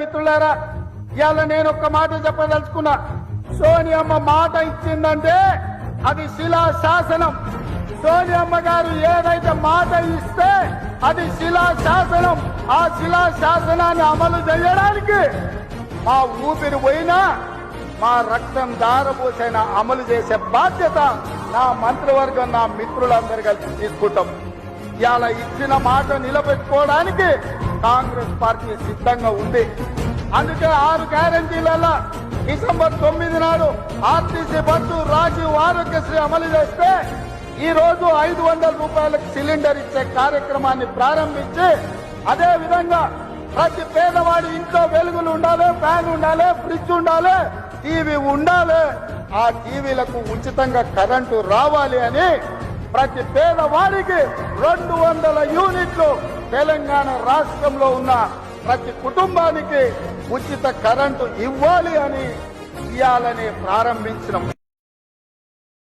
మిత్రులారా ఇవాళ నేను ఒక్క మాట చెప్పదలుచుకున్నా. సోనియమ్మ మాట ఇచ్చిందంటే అది శిలా శాసనం. సోనియమ్మ గారు ఏదైతే మాట ఇస్తే అది శిలా శాసనం. ఆ శిలా శాసనాన్ని అమలు చేయడానికి మా ఊపిరి పోయినా మా రక్తం దారపోసైన అమలు చేసే బాధ్యత నా మంత్రివర్గం నా మిత్రులందరూ కలిసి తీసుకుంటాం. ఇవాళ ఇచ్చిన మాట నిలబెట్టుకోవడానికి కాంగ్రెస్ పార్టీ సిద్ధంగా ఉంది. అందుకే ఆరు గ్యారంటీలలో డిసెంబర్ తొమ్మిది నాడు ఆర్టీసీ బస్సు రాజీవ్ ఆరోగ్యశ్రీ అమలు చేస్తే ఈ రోజు ఐదు వందల రూపాయలకు సిలిండర్ ఇచ్చే కార్యక్రమాన్ని ప్రారంభించి అదే విధంగా ప్రతి పేదవాడి ఇంట్లో వెలుగులు ఉండాలి ఫ్యాన్ ఉండాలి ఫ్రిడ్జ్ ఉండాలి టీవీ ఉండాలి. ఆ టీవీలకు ఉచితంగా కరెంటు రావాలి అని ప్రతి పేదవాడికి రెండు వందల యూనిట్లు తెలంగాణ రాష్ట్రంలో ఉన్న ప్రతి కుటుంబానికి ఉచిత కరెంటు ఇవ్వాలి అని ఇవ్వాలని ప్రారంభించిన